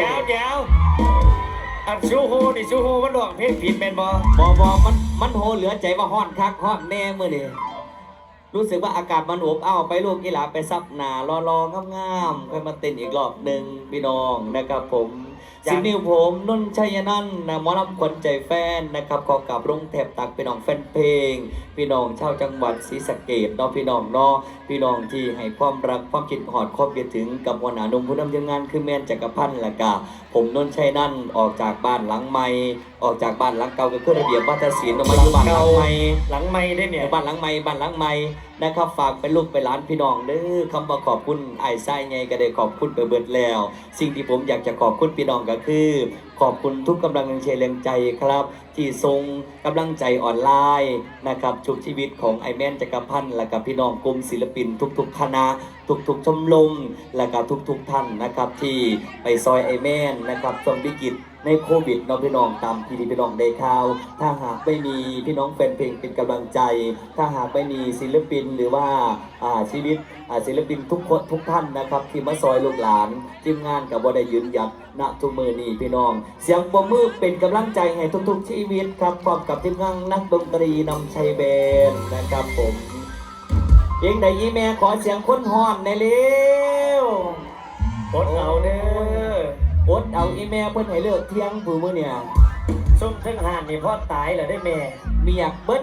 ดี๋ยวเดี๋ยวเดี๋ยวอันชูโฮนี่ชูโฮมันร้องเพลงผิดแม่นบ่บอบอมันมันโหเหลือใจว่าฮ้อนคักฮ้อนแน่เมื่อนี่รู้สึกว่าอากาศมันอบอ้าวไปลูกกีฬาไปซับหนารอรองามๆค่อยมาเต้นอีกรอบหนึ่งพี่น้องนะครับผม สินิวผมนุ่นชัยนันท์นะหมอลำขวัญใจแฟนนะครับขอกับลงแถบตักพี่น้องแฟนเพลง พี่น้องชาวจังหวัดศรีสะเกดเนาะพี่น้องเนาะพี่น้องที่ให้ความรักความคิดหอดความคิดถึงกับหัวหน้าหนุ่มผู้นำทีมงานคือแมนจักรพันธ์และกะผมนนท์ชัยนันท์ออกจากบ้านหลังใหม่ออกจากบ้านหลังเก่าก็คือระเบียบวัฒนศิลป์ออกมาอยู่บ้านหลังใหม่หลังไม่ได้เนี่ยบ้านหลังใหม่บ้านหลังใหม่ นะครับฝากเป็นลูกเป็นหลานพี่น้องเด้อคำว่าขอบคุณไอ้ไส้ไงก็ได้ขอบคุณไปเบิดแล้ว สิ่งที่ผมอยากจะขอบคุณพี่น้องก็คือ ขอบคุณทุกกำลังเชียร์แรงใจครับ ที่ทรงกำลังใจออนไลน์นะครับชุบชีวิตของไอแมนจักรพันธ์และกับพี่น้องกลุ่มศิลปิน ทุก ๆ คณะ ทุกๆชมรมและกับทุก ๆ ท่านนะครับที่ไปซอยไอแมนนะครับชมวิกฤต ในโควิดน้องพี่น้องตามที่พี่น้องได้ข่าว ถ้าหากไม่มีพี่น้องแฟนเพลงเป็นกำลังใจ ถ้าหากไม่มีศิลปินหรือว่าชีวิตศิลปินทุกคนทุกท่านนะครับ ที่มาซอยลูกหลานทีมงานกับบ่ได้ยืนหยัดณทุกมือนี้พี่น้อง เสียงปรบมือเป็นกำลังใจให้ทุกๆ ชีวิตครับพร้อมกับทีมงานนักดนตรีนำชัยเบนนะครับผมเพียงใดยีแม่ขอเสียงค้นฮ้อนในเร็วกดเอาเด้ อดเอาอีแม่เพิ่นให้เลิกเที่ยงผู้มื้อเนี่ยส้มทั้งหานนี่พ่อตายแล้วได้แม่ เมียเบิด